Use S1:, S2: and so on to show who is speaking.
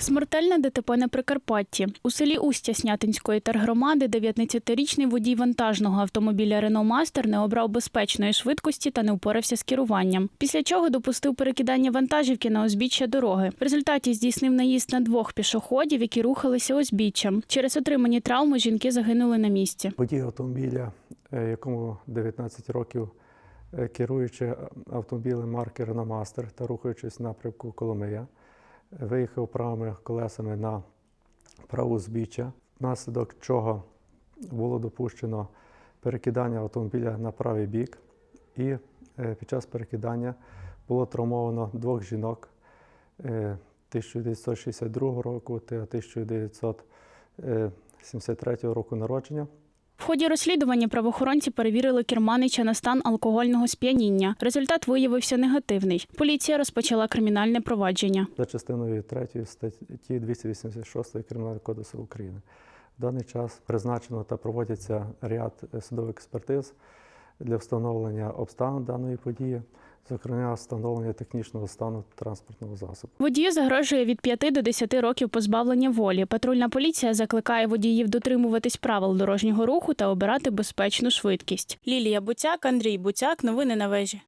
S1: Смертельне ДТП на Прикарпатті. У селі Устя Снятинської тергромади 19-річний водій вантажного автомобіля Рено Мастер не обрав безпечної швидкості та не впорався з керуванням. Після чого допустив перекидання вантажівки на узбіччя дороги. В результаті здійснив наїзд на двох пішоходів, які рухалися узбіччям. Через отримані травми жінки загинули на місці.
S2: Водій автомобіля, е, якому 19 років, е, керуючи автомобілем марки Renault Master та рухаючись в напрямку Коломия, е, виїхав правими колесами на праву збіччя, внаслідок чого було допущено перекидання автомобіля на правий бік, і е, під час перекидання було травмовано двох жінок е, 1962 року та 1973 року народження.
S1: В ході розслідування правоохоронці перевірили керманича на стан алкогольного сп'яніння. Результат виявився негативний. Поліція розпочала кримінальне провадження.
S2: за частиною 3 статті 286 Кримінального кодексу України. В даний час призначено та проводяться ряд судових експертиз для встановлення обставин даної події, зокрема встановлення технічного стану транспортного засобу.
S1: Водію загрожує від 5 до 10 років позбавлення волі. Патрульна поліція закликає водіїв дотримуватись правил дорожнього руху та обирати безпечну швидкість. Лілія Буцяк, Андрій Буцяк. Новини на вежі.